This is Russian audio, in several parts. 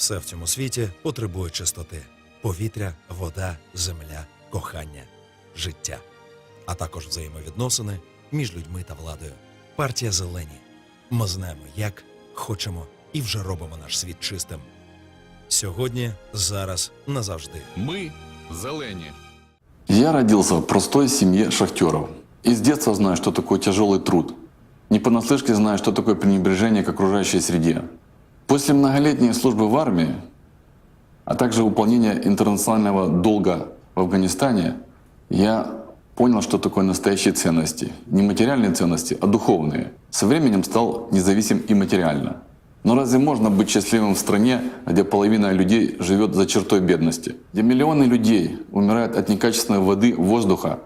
Все в цьому світі потребує чистоти: повітря, вода, земля, кохання, життя, а також взаємовідносини між людьми та владою. Партія Зелені. Ми знаємо, як хочемо і вже робимо наш світ чистим. Сьогодні, зараз, назавжди. Ми зелені. Я родился в простой семье шахтеров. И с детства знаю, что такое тяжелый труд. Не понаслышке знаю, что такое пренебрежение к окружающей среде. После многолетней службы в армии, а также выполнения интернационального долга в Афганистане, я понял, что такое настоящие ценности. Не материальные ценности, а духовные. Со временем стал независим и материально. Но разве можно быть счастливым в стране, где половина людей живет за чертой бедности? Где миллионы людей умирают от некачественной воды, воздуха,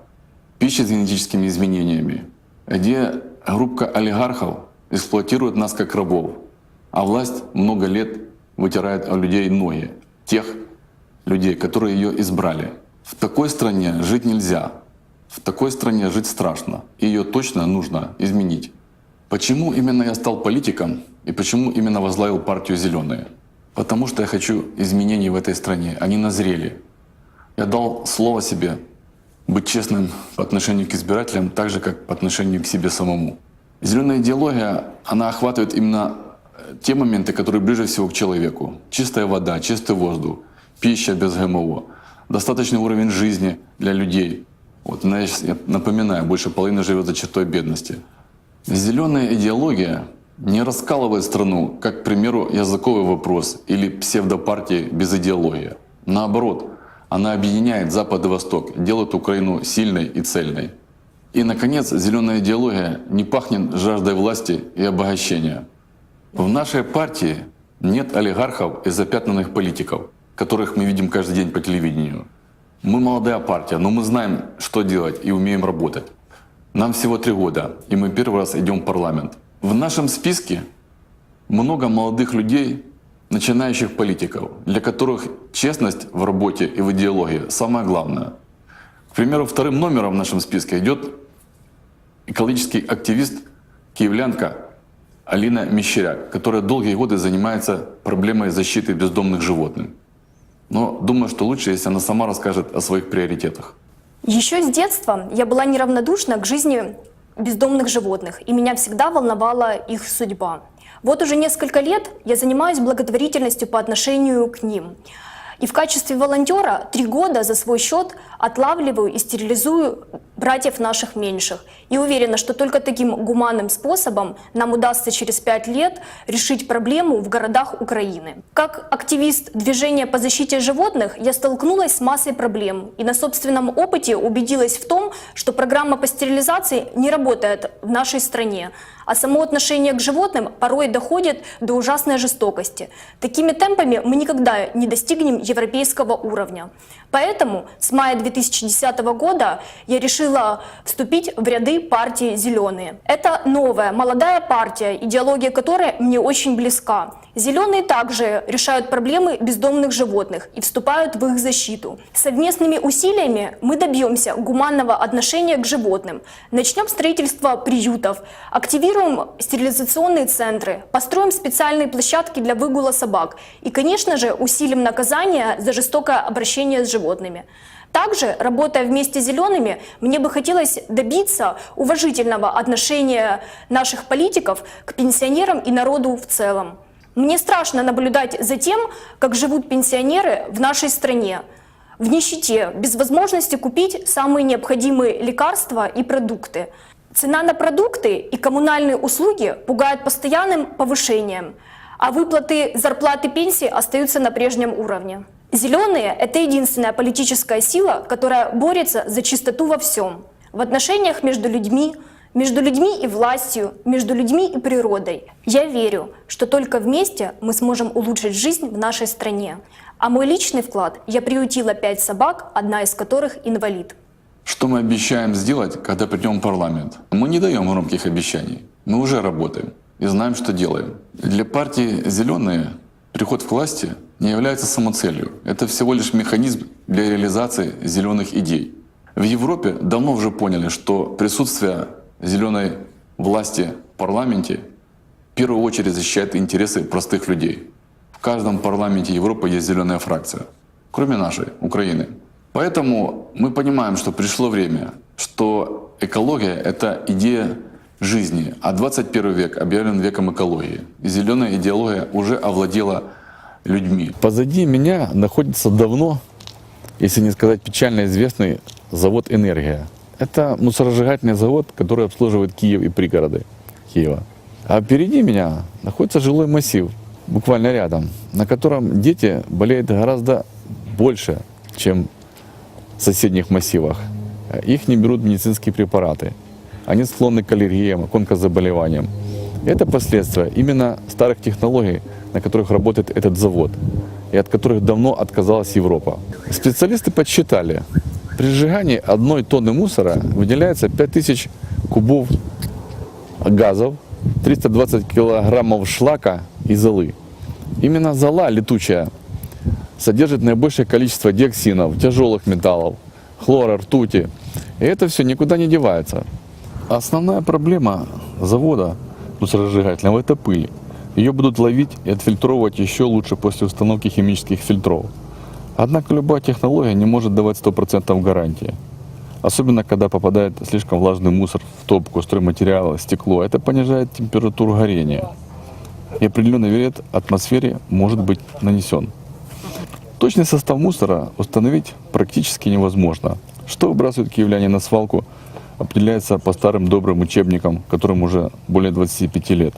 пищи с генетическими изменениями? Где группа олигархов эксплуатирует нас как рабов, а власть много лет вытирает о людей ноги, тех людей, которые ее избрали. В такой стране жить нельзя. В такой стране жить страшно. И ее точно нужно изменить. Почему именно я стал политиком и почему именно возглавил партию «Зеленые»? Потому что я хочу изменений в этой стране. Они назрели. Я дал слово себе быть честным по отношению к избирателям, так же, как по отношению к себе самому. Зеленая идеология, она охватывает именно те моменты, которые ближе всего к человеку. Чистая вода, чистый воздух, пища без ГМО, достаточный уровень жизни для людей. Вот, я напоминаю, больше половины живет за чертой бедности. Зеленая идеология не раскалывает страну, как, к примеру, языковый вопрос или псевдопартии без идеологии. Наоборот, она объединяет Запад и Восток, делает Украину сильной и цельной. И, наконец, зеленая идеология не пахнет жаждой власти и обогащения. В нашей партии нет олигархов и запятнанных политиков, которых мы видим каждый день по телевидению. Мы молодая партия, но мы знаем, что делать и умеем работать. Нам всего три года, и мы первый раз идем в парламент. В нашем списке много молодых людей, начинающих политиков, для которых честность в работе и в идеологии самое главное. К примеру, вторым номером в нашем списке идет экологический активист, киевлянка Алина Мещеряк, которая долгие годы занимается проблемой защиты бездомных животных. Но думаю, что лучше, если она сама расскажет о своих приоритетах. Еще с детства я была неравнодушна к жизни бездомных животных, и меня всегда волновала их судьба. Вот уже несколько лет я занимаюсь благотворительностью по отношению к ним. И в качестве волонтера три года за свой счет отлавливаю и стерилизую братьев наших меньших. И уверена, что только таким гуманным способом нам удастся через пять лет решить проблему в городах Украины. Как активист движения по защите животных я столкнулась с массой проблем и на собственном опыте убедилась в том, что программа по стерилизации не работает в нашей стране, а само отношение к животным порой доходит до ужасной жестокости. Такими темпами мы никогда не достигнем европейского уровня. Поэтому с мая 2010 года я решила вступить в ряды партии «Зеленые». Это новая, молодая партия, идеология которой мне очень близка. Зеленые также решают проблемы бездомных животных и вступают в их защиту. Совместными усилиями мы добьемся гуманного отношения к животным. Начнем строительство приютов, активируем стерилизационные центры, построим специальные площадки для выгула собак и, конечно же, усилим наказание за жестокое обращение с животными. Также, работая вместе с зелеными, мне бы хотелось добиться уважительного отношения наших политиков к пенсионерам и народу в целом. Мне страшно наблюдать за тем, как живут пенсионеры в нашей стране. В нищете, без возможности купить самые необходимые лекарства и продукты. Цена на продукты и коммунальные услуги пугает постоянным повышением, а выплаты зарплаты пенсии остаются на прежнем уровне. Зеленые – это единственная политическая сила, которая борется за чистоту во всем. В отношениях между людьми, между людьми и властью, между людьми и природой. Я верю, что только вместе мы сможем улучшить жизнь в нашей стране. А мой личный вклад – я приютила пять собак, одна из которых инвалид. Что мы обещаем сделать, когда придем в парламент? Мы не даем громких обещаний. Мы уже работаем и знаем, что делаем. Для партии «Зеленые» приход к власти не является самоцелью. Это всего лишь механизм для реализации зеленых идей. В Европе давно уже поняли, что присутствие зеленой власти в парламенте в первую очередь защищает интересы простых людей. В каждом парламенте Европы есть зеленая фракция, кроме нашей, Украины. Поэтому мы понимаем, что пришло время, что экология — это идея жизни, а 21 век объявлен веком экологии. Зеленая идеология уже овладела людьми. Позади меня находится давно, если не сказать печально известный завод «Энергия». Это мусоросжигательный завод, который обслуживает Киев и пригороды Киева. А впереди меня находится жилой массив, буквально рядом, на котором дети болеют гораздо больше, чем соседних массивах. Их не берут медицинские препараты. Они склонны к аллергиям, к онкозаболеваниям. Это последствия именно старых технологий, на которых работает этот завод, и от которых давно отказалась Европа. Специалисты подсчитали, при сжигании одной тонны мусора выделяется 5000 кубов газов, 320 килограммов шлака и золы. Именно зола летучая содержит наибольшее количество диоксинов, тяжелых металлов, хлора, ртути. И это все никуда не девается. Основная проблема завода мусоросжигательного – это пыль. Ее будут ловить и отфильтровывать еще лучше после установки химических фильтров. Однако любая технология не может давать 100% гарантии. Особенно, когда попадает слишком влажный мусор в топку, стройматериалы, стекло. Это понижает температуру горения. И определенный вред атмосфере может быть нанесен. Точный состав мусора установить практически невозможно. Что выбрасывают киевляне на свалку, определяется по старым добрым учебникам, которым уже более 25 лет.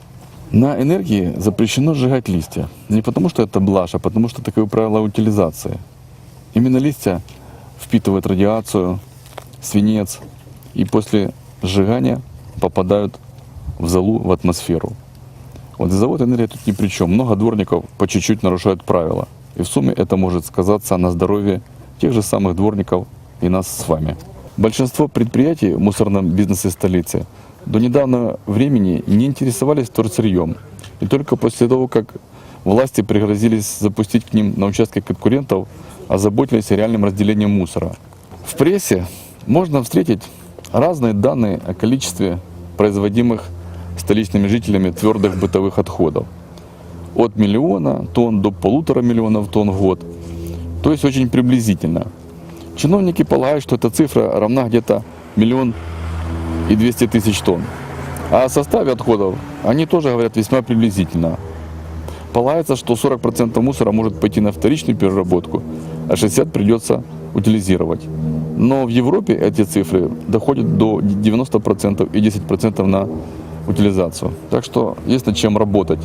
На энергии запрещено сжигать листья. Не потому, что это блажь, а потому, что таковы правила утилизации. Именно листья впитывают радиацию, свинец и после сжигания попадают в залу, в атмосферу. Вот завод энергия тут ни при чем. Много дворников по чуть-чуть нарушают правила. И в сумме это может сказаться на здоровье тех же самых дворников и нас с вами. Большинство предприятий в мусорном бизнесе столицы до недавнего времени не интересовались вторсырьем. И только после того, как власти пригрозились запустить к ним на участке конкурентов, озаботились реальным разделением мусора. В прессе можно встретить разные данные о количестве производимых столичными жителями твердых бытовых отходов. От миллиона тонн до полутора миллионов тонн в год. То есть очень приблизительно. Чиновники полагают, что эта цифра равна где-то миллион и 200 тысяч тонн. А о составе отходов они тоже говорят весьма приблизительно. Полагается, что 40% мусора может пойти на вторичную переработку, а 60% придется утилизировать. Но в Европе эти цифры доходят до 90% и 10% на утилизацию. Так что есть над чем работать.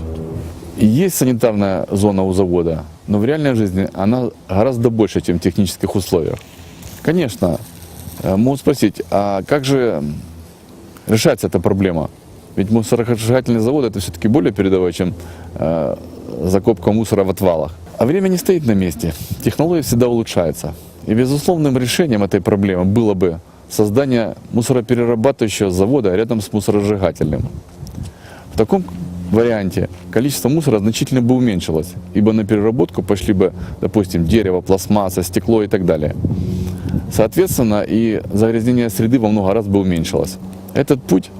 Есть санитарная зона у завода, но в реальной жизни она гораздо больше, чем в технических условиях. Конечно, э, могут спросить, а как же решается эта проблема? Ведь мусоросжигательный завод это все-таки более передовой, чем э, закопка мусора в отвалах. А время не стоит на месте. Технология всегда улучшается. И безусловным решением этой проблемы было бы создание мусороперерабатывающего завода рядом с мусоросжигательным. В таком варианте количество мусора значительно бы уменьшилось, ибо на переработку пошли бы, допустим, дерево, пластмасса, стекло и так далее. Соответственно, и загрязнение среды во много раз бы уменьшилось. Этот путь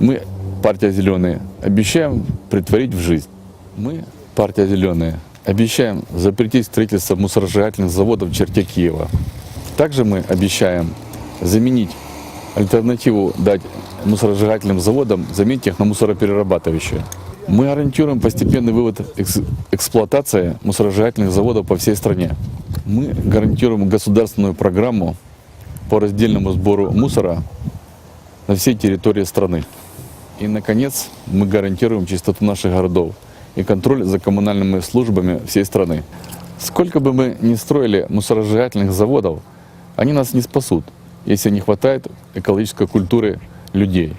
мы, партия «Зеленые», обещаем притворить в жизнь. Мы, партия «Зеленые», обещаем запретить строительство мусоросжигательных заводов в черте Киева. Также мы обещаем заменить альтернативу дать мусоросжигательным заводам, заменить их на мусороперерабатывающие. Мы ориентируем постепенный вывод экс- эксплуатации мусоросжигательных заводов по всей стране. Мы гарантируем государственную программу по раздельному сбору мусора на всей территории страны. И, наконец, мы гарантируем чистоту наших городов и контроль за коммунальными службами всей страны. Сколько бы мы ни строили мусоросжигательных заводов, они нас не спасут, если не хватает экологической культуры людей.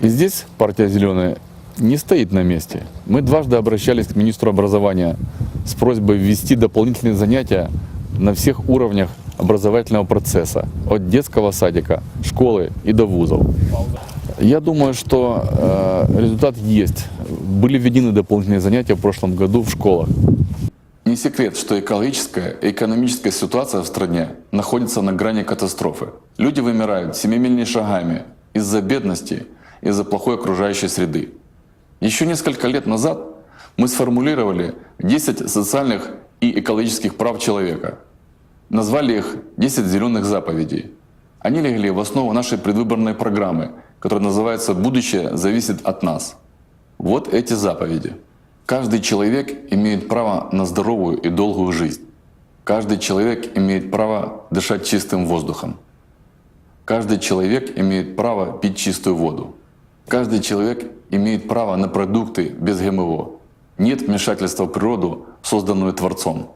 И здесь партия «Зеленая» не стоит на месте. Мы дважды обращались к министру образования с просьбой ввести дополнительные занятия на всех уровнях образовательного процесса, от детского садика, школы и до вузов. Я думаю, что э, результат есть. Были введены дополнительные занятия в прошлом году в школах. Не секрет, что экологическая и экономическая ситуация в стране находится на грани катастрофы. Люди вымирают семимильными шагами из-за бедности, из-за плохой окружающей среды. Еще несколько лет назад мы сформулировали 10 социальных и экологических прав человека. Назвали их 10 зеленых заповедей. Они легли в основу нашей предвыборной программы, которая называется «Будущее зависит от нас». Вот эти заповеди. Каждый человек имеет право на здоровую и долгую жизнь. Каждый человек имеет право дышать чистым воздухом. Каждый человек имеет право пить чистую воду. Каждый человек имеет право на продукты без ГМО. Нет вмешательства в природу, созданную Творцом.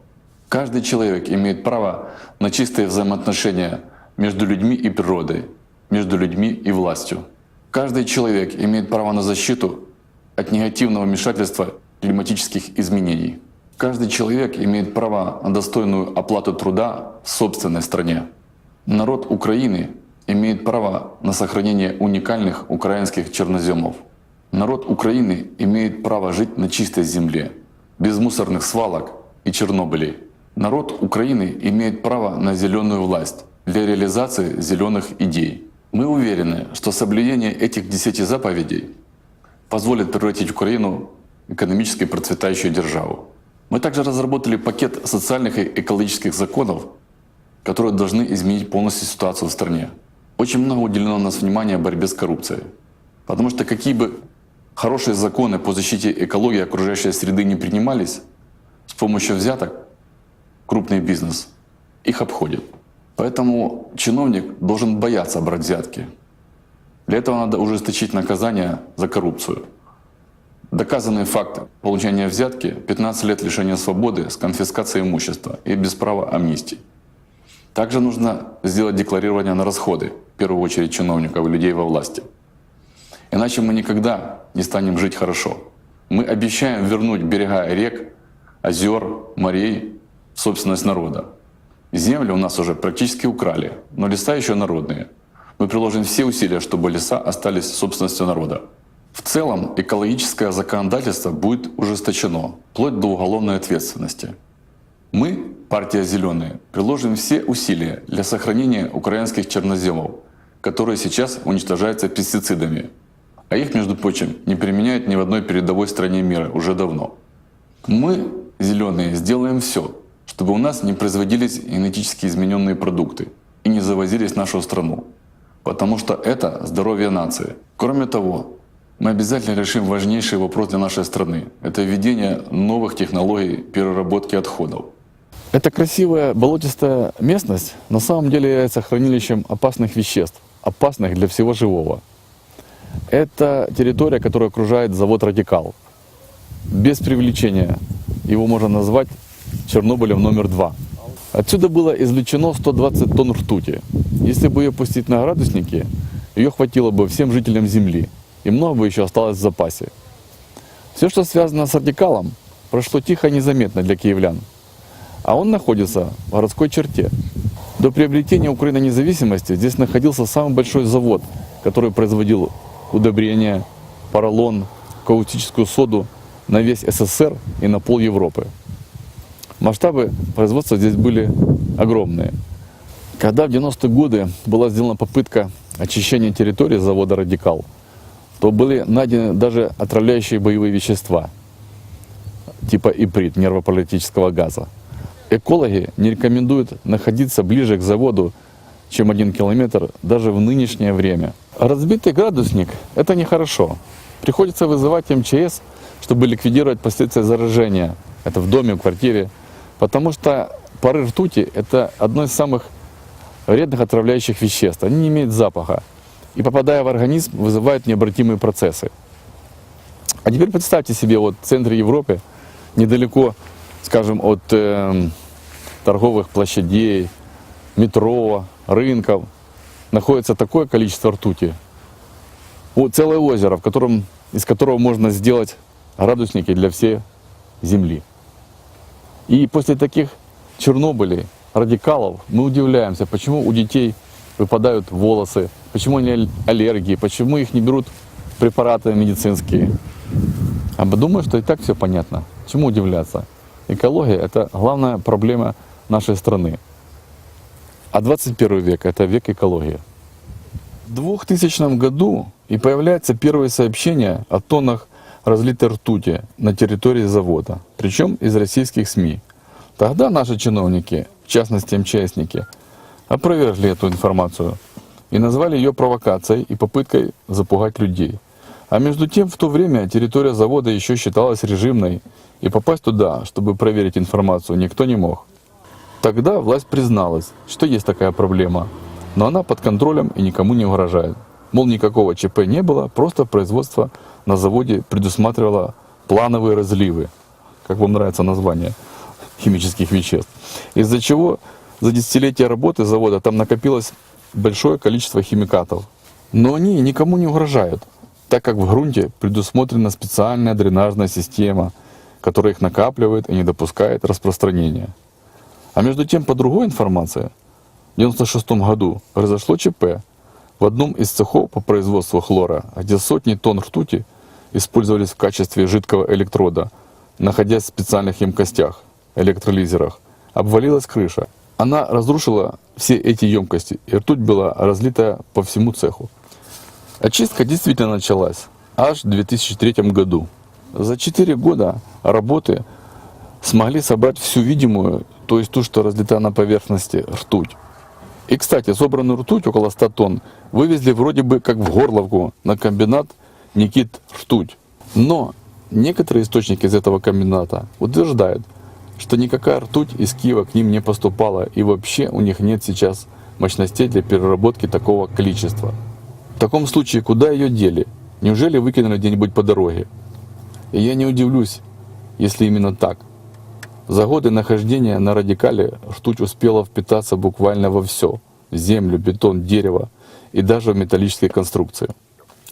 Каждый человек имеет право на чистые взаимоотношения между людьми и природой, между людьми и властью. Каждый человек имеет право на защиту от негативного вмешательства климатических изменений. Каждый человек имеет право на достойную оплату труда в собственной стране. Народ Украины имеет право на сохранение уникальных украинских черноземов. Народ Украины имеет право жить на чистой земле, без мусорных свалок и Чернобылей. Народ Украины имеет право на зеленую власть для реализации зеленых идей. Мы уверены, что соблюдение этих десяти заповедей позволит превратить Украину в экономически процветающую державу. Мы также разработали пакет социальных и экологических законов, которые должны изменить полностью ситуацию в стране. Очень много уделено у нас внимания борьбе с коррупцией. Потому что какие бы хорошие законы по защите экологии и окружающей среды не принимались, с помощью взяток крупный бизнес их обходит. Поэтому чиновник должен бояться брать взятки. Для этого надо ужесточить наказание за коррупцию. Доказанный факт получения взятки – 15 лет лишения свободы с конфискацией имущества и без права амнистии. Также нужно сделать декларирование на расходы, первую очередь чиновников и людей во власти. Иначе мы никогда не станем жить хорошо. Мы обещаем вернуть берега рек, озер, морей в собственность народа. Земли у нас уже практически украли, но леса еще народные. Мы приложим все усилия, чтобы леса остались собственностью народа. В целом экологическое законодательство будет ужесточено, вплоть до уголовной ответственности. Мы, партия «Зеленые», приложим все усилия для сохранения украинских черноземов, которые сейчас уничтожаются пестицидами. А их, между прочим, не применяют ни в одной передовой стране мира уже давно. Мы, «Зеленые», сделаем все, чтобы у нас не производились генетически измененные продукты и не завозились в нашу страну. Потому что это здоровье нации. Кроме того, мы обязательно решим важнейший вопрос для нашей страны. Это введение новых технологий переработки отходов. Эта красивая болотистая местность на самом деле является хранилищем опасных веществ, опасных для всего живого. Это территория, которая окружает завод «Радикал». Без привлечения его можно назвать Чернобылем номер два. Отсюда было извлечено 120 тонн ртути. Если бы ее пустить на градусники, ее хватило бы всем жителям Земли, и много бы еще осталось в запасе. Все, что связано с радикалом, прошло тихо и незаметно для киевлян. А он находится в городской черте. До приобретения Украины независимости здесь находился самый большой завод, который производил удобрения, поролон, каутическую соду на весь СССР и на пол Европы. Масштабы производства здесь были огромные. Когда в 90-е годы была сделана попытка очищения территории завода «Радикал», то были найдены даже отравляющие боевые вещества, типа иприт, нервопаралитического газа. Экологи не рекомендуют находиться ближе к заводу, чем один километр, даже в нынешнее время. Разбитый градусник – это нехорошо. Приходится вызывать МЧС, чтобы ликвидировать последствия заражения. Это в доме, в квартире. Потому что пары ртути – это одно из самых вредных отравляющих веществ. Они не имеют запаха. И попадая в организм, вызывают необратимые процессы. А теперь представьте себе, вот в центре Европы, недалеко, скажем, от э, торговых площадей, метро, рынков, находится такое количество ртути. Вот целое озеро, в котором, из которого можно сделать градусники для всей Земли. И после таких Чернобылей, радикалов, мы удивляемся, почему у детей выпадают волосы, почему они аллергии, почему их не берут препараты медицинские. А мы думаем, что и так все понятно. Чему удивляться? Экология – это главная проблема нашей страны. А 21 век – это век экологии. В 2000 году и появляется первое сообщение о тоннах разлитой ртути на территории завода, причем из российских СМИ. Тогда наши чиновники, в частности МЧСники, опровергли эту информацию и назвали ее провокацией и попыткой запугать людей. А между тем, в то время территория завода еще считалась режимной, и попасть туда, чтобы проверить информацию, никто не мог. Тогда власть призналась, что есть такая проблема, но она под контролем и никому не угрожает. Мол, никакого ЧП не было, просто производство на заводе предусматривало плановые разливы, как вам нравится название химических веществ, из-за чего за десятилетия работы завода там накопилось большое количество химикатов. Но они никому не угрожают, так как в грунте предусмотрена специальная дренажная система, которая их накапливает и не допускает распространения. А между тем, по другой информации, в 1996 году произошло ЧП в одном из цехов по производству хлора, где сотни тонн ртути использовались в качестве жидкого электрода, находясь в специальных емкостях, электролизерах. Обвалилась крыша. Она разрушила все эти емкости, и ртуть была разлита по всему цеху. Очистка действительно началась аж в 2003 году. За 4 года работы смогли собрать всю видимую, то есть ту, что разлита на поверхности, ртуть. И, кстати, собранную ртуть, около 100 тонн, вывезли вроде бы как в Горловку на комбинат Никит ртуть. Но некоторые источники из этого комбината утверждают, что никакая ртуть из Киева к ним не поступала, и вообще у них нет сейчас мощностей для переработки такого количества. В таком случае, куда ее дели? Неужели выкинули где-нибудь по дороге? И я не удивлюсь, если именно так. За годы нахождения на радикале ртуть успела впитаться буквально во все – землю, бетон, дерево и даже в металлические конструкции.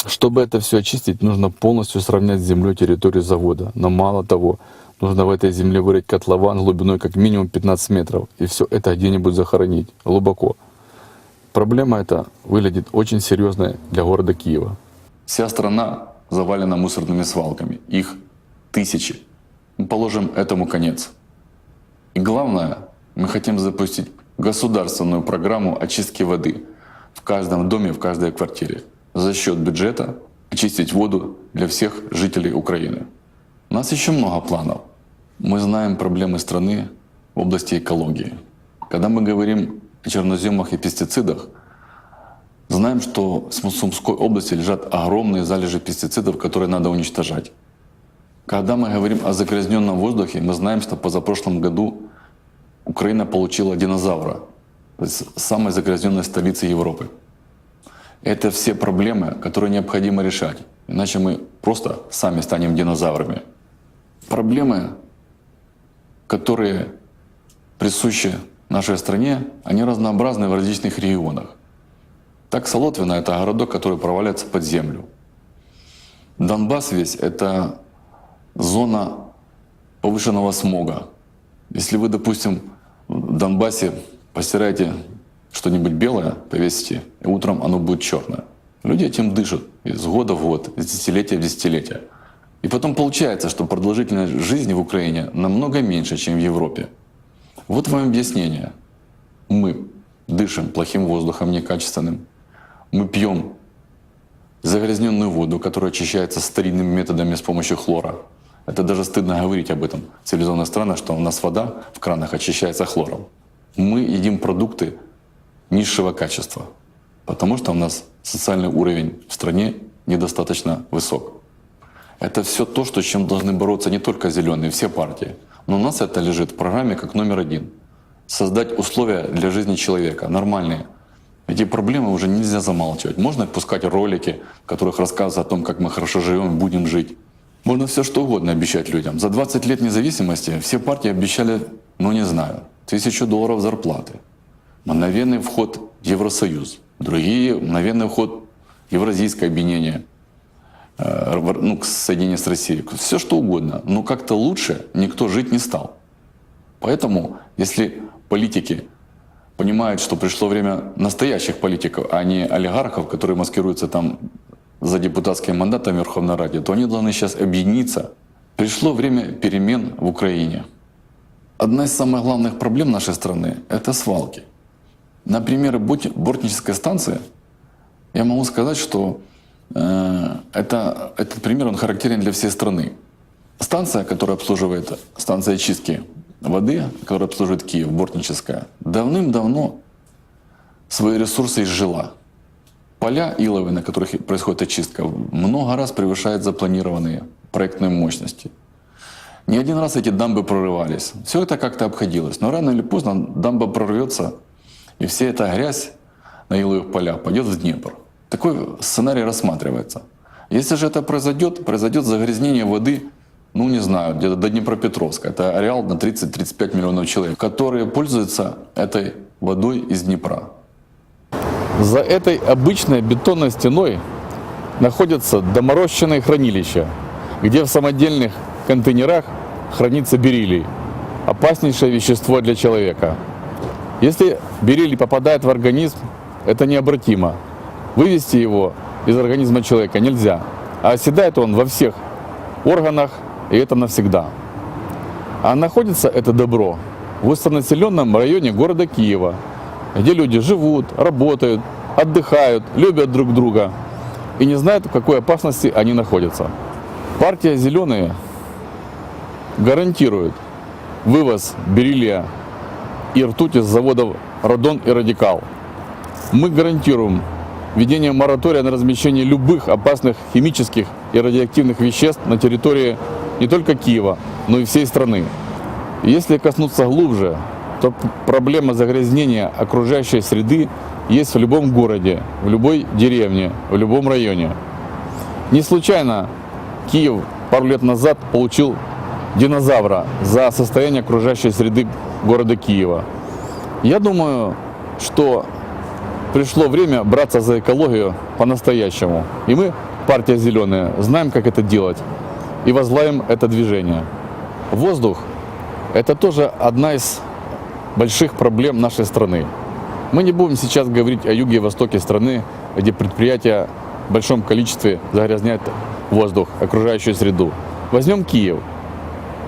Чтобы это все очистить, нужно полностью сравнять с землей территорию завода. Но мало того, нужно в этой земле вырыть котлован глубиной как минимум 15 метров и все это где-нибудь захоронить глубоко. Проблема эта выглядит очень серьезной для города Киева. Вся страна завалена мусорными свалками. Их тысячи. Мы положим этому конец. И главное, мы хотим запустить государственную программу очистки воды в каждом доме, в каждой квартире. За счет бюджета очистить воду для всех жителей Украины. У нас еще много планов. Мы знаем проблемы страны в области экологии. Когда мы говорим о черноземах и пестицидах, знаем, что в Сумской области лежат огромные залежи пестицидов, которые надо уничтожать. Когда мы говорим о загрязненном воздухе, мы знаем, что позапрошлом году Украина получила динозавра из самой загрязненной столицы Европы. Это все проблемы, которые необходимо решать, иначе мы просто сами станем динозаврами. Проблемы, которые присущи нашей стране, они разнообразны в различных регионах. Так Солотвино – это городок, который проваливается под землю. Донбасс весь – это зона повышенного смога. Если вы, допустим, в Донбассе постираете что-нибудь белое, повесите, и утром оно будет черное. Люди этим дышат из года в год, из десятилетия в десятилетие. И потом получается, что продолжительность жизни в Украине намного меньше, чем в Европе. Вот вам объяснение. Мы дышим плохим воздухом, некачественным. Мы пьем загрязненную воду, которая очищается старинными методами с помощью хлора. Это даже стыдно говорить об этом в цивилизованных странах, что у нас вода в кранах очищается хлором. Мы едим продукты низшего качества, потому что у нас социальный уровень в стране недостаточно высок. Это все то, что, с чем должны бороться не только зеленые, все партии. Но у нас это лежит в программе как номер один. Создать условия для жизни человека, нормальные. Эти проблемы уже нельзя замалчивать. Можно пускать ролики, в которых рассказывают о том, как мы хорошо живем и будем жить. Можно все что угодно обещать людям. За 20 лет независимости все партии обещали, ну не знаю, тысячу долларов зарплаты, мгновенный вход в Евросоюз, другие мгновенный вход в Евразийское объединение, э, ну, к соединению с Россией, все что угодно. Но как-то лучше никто жить не стал. Поэтому, если политики понимают, что пришло время настоящих политиков, а не олигархов, которые маскируются там за депутатским мандатом в Верховной Раде, то они должны сейчас объединиться. Пришло время перемен в Украине. Одна из самых главных проблем нашей страны – это свалки. На примере Бот- Бортнической станции я могу сказать, что Э, Это, этот пример, он характерен для всей страны. Станция, которая обслуживает, станция очистки воды, которая обслуживает Киев, Бортническая, давным-давно свои ресурсы изжила. Поля иловые, на которых происходит очистка, много раз превышают запланированные проектные мощности. Не один раз эти дамбы прорывались. Все это как-то обходилось. Но рано или поздно дамба прорвется, и вся эта грязь на иловых полях пойдет в Днепр. Такой сценарий рассматривается. Если же это произойдет, произойдет загрязнение воды, ну не знаю, где-то до Днепропетровска. Это ареал на 30-35 миллионов человек, которые пользуются этой водой из Днепра. За этой обычной бетонной стеной находятся доморощенные хранилища, где в самодельных контейнерах хранится бериллий, опаснейшее вещество для человека. Если бериллий попадает в организм, это необратимо. Вывести его из организма человека нельзя, а оседает он во всех органах, и это навсегда. А находится это добро в густонаселенном районе города Киева, где люди живут, работают, отдыхают, любят друг друга и не знают, в какой опасности они находятся. Партия «Зеленые» гарантирует вывоз бериллия и ртути с заводов «Радон» и «Радикал». Мы гарантируем введение моратория на размещение любых опасных химических и радиоактивных веществ на территории не только Киева, но и всей страны. Если коснуться глубже, то проблема загрязнения окружающей среды есть в любом городе, в любой деревне, в любом районе. Не случайно Киев пару лет назад получил динозавра за состояние окружающей среды города Киева. Я думаю, что пришло время браться за экологию по-настоящему. И мы, партия «Зеленая», знаем, как это делать и возглавим это движение. Воздух – это тоже одна из больших проблем нашей страны. Мы не будем сейчас говорить о юге и востоке страны, где предприятия в большом количестве загрязняют воздух, окружающую среду. Возьмем Киев.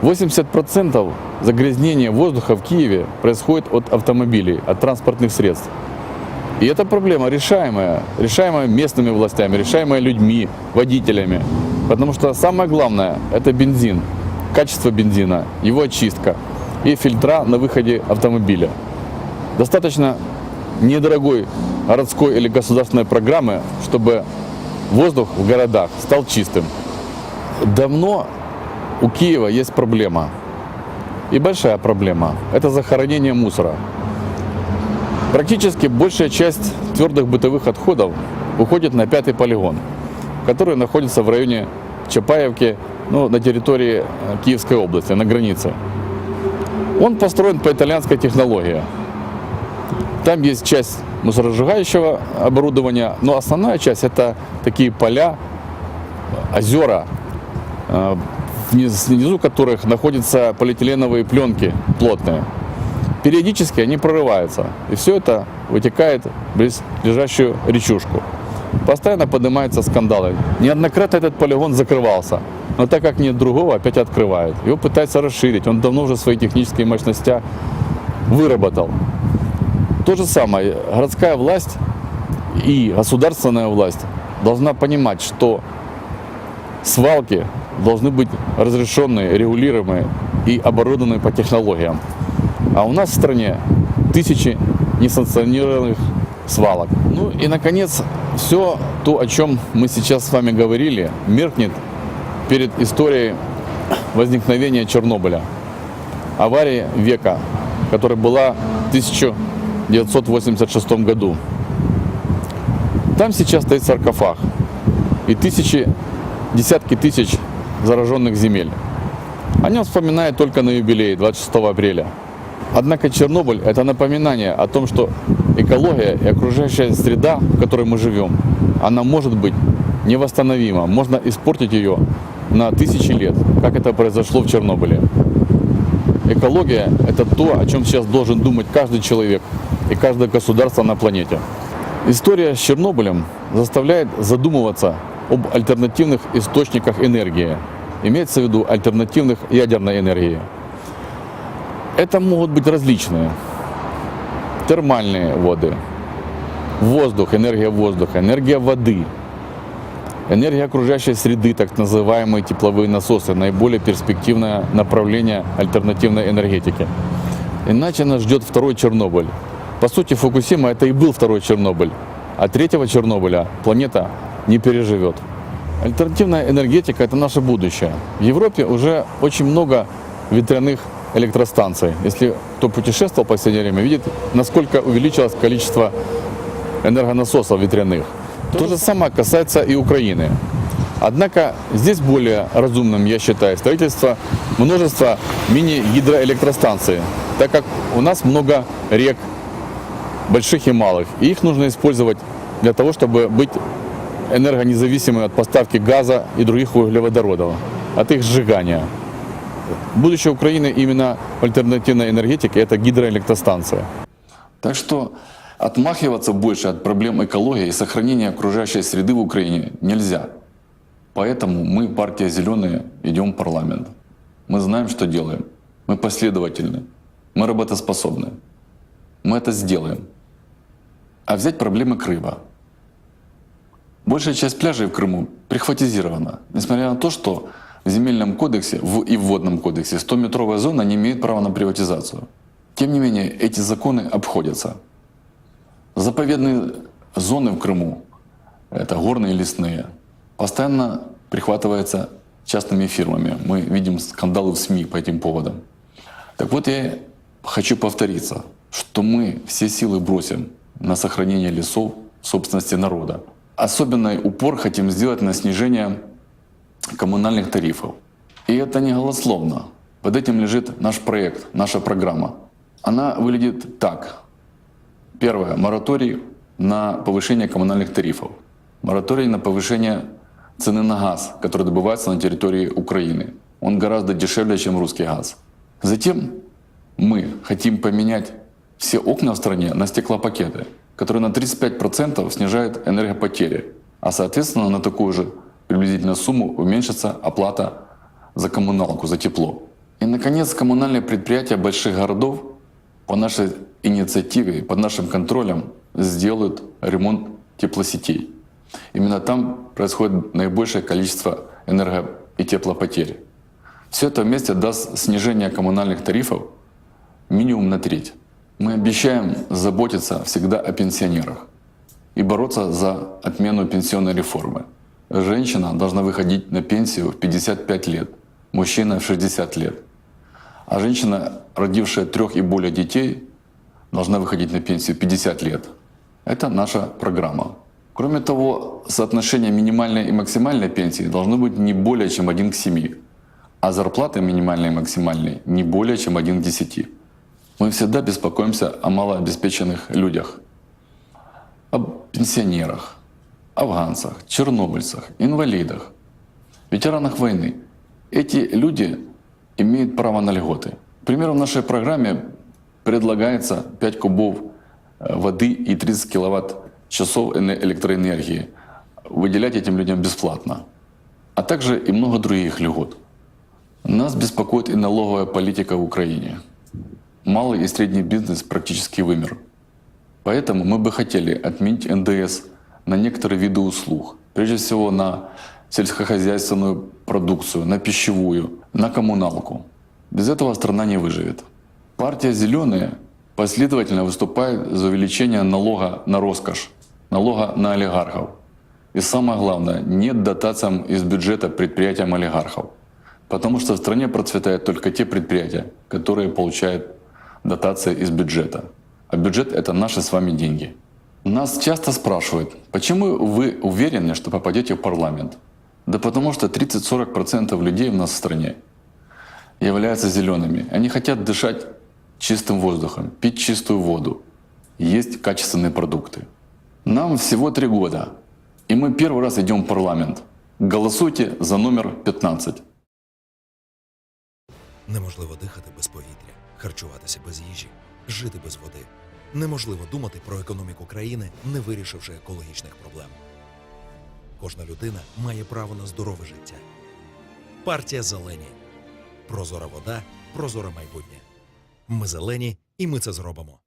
80% загрязнения воздуха в Киеве происходит от автомобилей, от транспортных средств. И эта проблема решаемая, решаемая местными властями, решаемая людьми, водителями. Потому что самое главное – это бензин, качество бензина, его очистка и фильтра на выходе автомобиля. Достаточно недорогой городской или государственной программы, чтобы воздух в городах стал чистым. Давно у Киева есть проблема. И большая проблема – это захоронение мусора. Практически большая часть твердых бытовых отходов уходит на пятый полигон, который находится в районе Чапаевки, ну, на территории э, Киевской области, на границе. Он построен по итальянской технологии. Там есть часть мусоросжигающего оборудования, но основная часть это такие поля, озера, э, вниз- внизу которых находятся полиэтиленовые пленки плотные. Периодически они прорываются, и все это вытекает в близлежащую речушку. Постоянно поднимаются скандалы. Неоднократно этот полигон закрывался, но так как нет другого, опять открывают. Его пытаются расширить, он давно уже свои технические мощности выработал. То же самое, городская власть и государственная власть должна понимать, что свалки должны быть разрешенные, регулируемые и оборудованы по технологиям. А у нас в стране тысячи несанкционированных свалок. Ну и, наконец, все то, о чем мы сейчас с вами говорили, меркнет перед историей возникновения Чернобыля. Аварии века, которая была в 1986 году. Там сейчас стоит саркофаг и тысячи, десятки тысяч зараженных земель. О нем вспоминают только на юбилее 26 апреля. Однако Чернобыль – это напоминание о том, что экология и окружающая среда, в которой мы живем, она может быть невосстановима. Можно испортить ее на тысячи лет, как это произошло в Чернобыле. Экология – это то, о чем сейчас должен думать каждый человек и каждое государство на планете. История с Чернобылем заставляет задумываться об альтернативных источниках энергии. Имеется в виду альтернативных ядерной энергии. Это могут быть различные. Термальные воды, воздух, энергия воздуха, энергия воды. Энергия окружающей среды, так называемые тепловые насосы, наиболее перспективное направление альтернативной энергетики. Иначе нас ждет второй Чернобыль. По сути, Фукусима это и был второй Чернобыль. А третьего Чернобыля планета не переживет. Альтернативная энергетика – это наше будущее. В Европе уже очень много ветряных электростанций. Если кто путешествовал в последнее время, видит, насколько увеличилось количество энергонасосов ветряных. То же самое касается и Украины. Однако здесь более разумным, я считаю, строительство множества мини-гидроэлектростанций, так как у нас много рек, больших и малых, и их нужно использовать для того, чтобы быть энергонезависимыми от поставки газа и других углеводородов, от их сжигания. Будущее Украины именно в альтернативной энергетике – это гидроэлектростанция. Так что отмахиваться больше от проблем экологии и сохранения окружающей среды в Украине нельзя. Поэтому мы, партия «Зеленые», идем в парламент. Мы знаем, что делаем. Мы последовательны. Мы работоспособны. Мы это сделаем. А взять проблемы Крыма. Большая часть пляжей в Крыму прихватизирована, несмотря на то, что в земельном кодексе в, и в водном кодексе 100-метровая зона не имеет права на приватизацию. Тем не менее, эти законы обходятся. Заповедные зоны в Крыму, это горные и лесные, постоянно прихватываются частными фирмами. Мы видим скандалы в СМИ по этим поводам. Так вот, я хочу повториться, что мы все силы бросим на сохранение лесов собственности народа. Особенный упор хотим сделать на снижение коммунальных тарифов. И это не голословно. Под этим лежит наш проект, наша программа. Она выглядит так. Первое. Мораторий на повышение коммунальных тарифов. Мораторий на повышение цены на газ, который добывается на территории Украины. Он гораздо дешевле, чем русский газ. Затем мы хотим поменять все окна в стране на стеклопакеты, которые на 35% снижают энергопотери, а соответственно на такую же приблизительно сумму уменьшится оплата за коммуналку, за тепло. И, наконец, коммунальные предприятия больших городов по нашей инициативе, под нашим контролем сделают ремонт теплосетей. Именно там происходит наибольшее количество энерго- и теплопотерь. Все это вместе даст снижение коммунальных тарифов минимум на треть. Мы обещаем заботиться всегда о пенсионерах и бороться за отмену пенсионной реформы. Женщина должна выходить на пенсию в 55 лет, мужчина в 60 лет. А женщина, родившая трех и более детей, должна выходить на пенсию в 50 лет. Это наша программа. Кроме того, соотношение минимальной и максимальной пенсии должно быть не более чем 1 к 7, а зарплаты минимальной и максимальной не более чем 1 к 10. Мы всегда беспокоимся о малообеспеченных людях, об пенсионерах, афганцах, чернобыльцах, инвалидах, ветеранах войны. Эти люди имеют право на льготы. К примеру, в нашей программе предлагается 5 кубов э, воды и 30 киловатт-часов эне- электроэнергии выделять этим людям бесплатно, а также и много других льгот. Нас беспокоит и налоговая политика в Украине. Малый и средний бизнес практически вымер. Поэтому мы бы хотели отменить НДС на некоторые виды услуг. Прежде всего на сельскохозяйственную продукцию, на пищевую, на коммуналку. Без этого страна не выживет. Партия «Зеленые» последовательно выступает за увеличение налога на роскошь, налога на олигархов. И самое главное, нет дотациям из бюджета предприятиям олигархов. Потому что в стране процветают только те предприятия, которые получают дотации из бюджета. А бюджет — это наши с вами деньги. Нас часто спрашивают, почему вы уверены, что попадете в парламент? Да потому что 30-40% людей у нас в стране являются зелеными. Они хотят дышать чистым воздухом, пить чистую воду, есть качественные продукты. Нам всего три года, и мы первый раз идем в парламент. Голосуйте за номер 15. Неможливо дихати без повітря, харчуватися без їжі, жити без води. Неможливо думати про економіку країни, не вирішивши екологічних проблем. Кожна людина має право на здорове життя. Партія Зелені. Прозора вода, прозоре майбутнє. Ми зелені, і ми це зробимо.